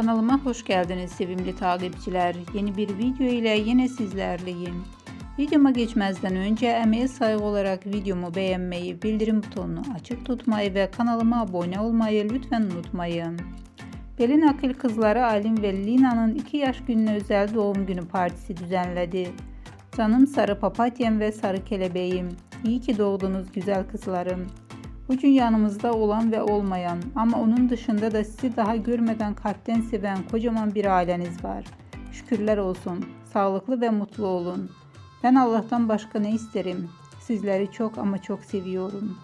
Kanalıma hoş geldiniz sevimli takipçiler. Yeni bir video ile yine sizlerleyim. Videoma geçmezden önce emeğe saygı olarak videomu beğenmeyi, bildirim butonunu açık tutmayı ve kanalıma abone olmayı lütfen unutmayın. Pelin Akil kızları Alim ve Lina'nın 2 yaş gününe özel doğum günü partisi düzenledi. Canım sarı papatyam ve sarı kelebeğim. İyi ki doğdunuz güzel kızlarım. Bugün yanımızda olan ve olmayan ama onun dışında da sizi daha görmeden kalpten seven kocaman bir aileniz var. Şükürler olsun. Sağlıklı ve mutlu olun. Ben Allah'tan başka ne isterim? Sizleri çok ama çok seviyorum.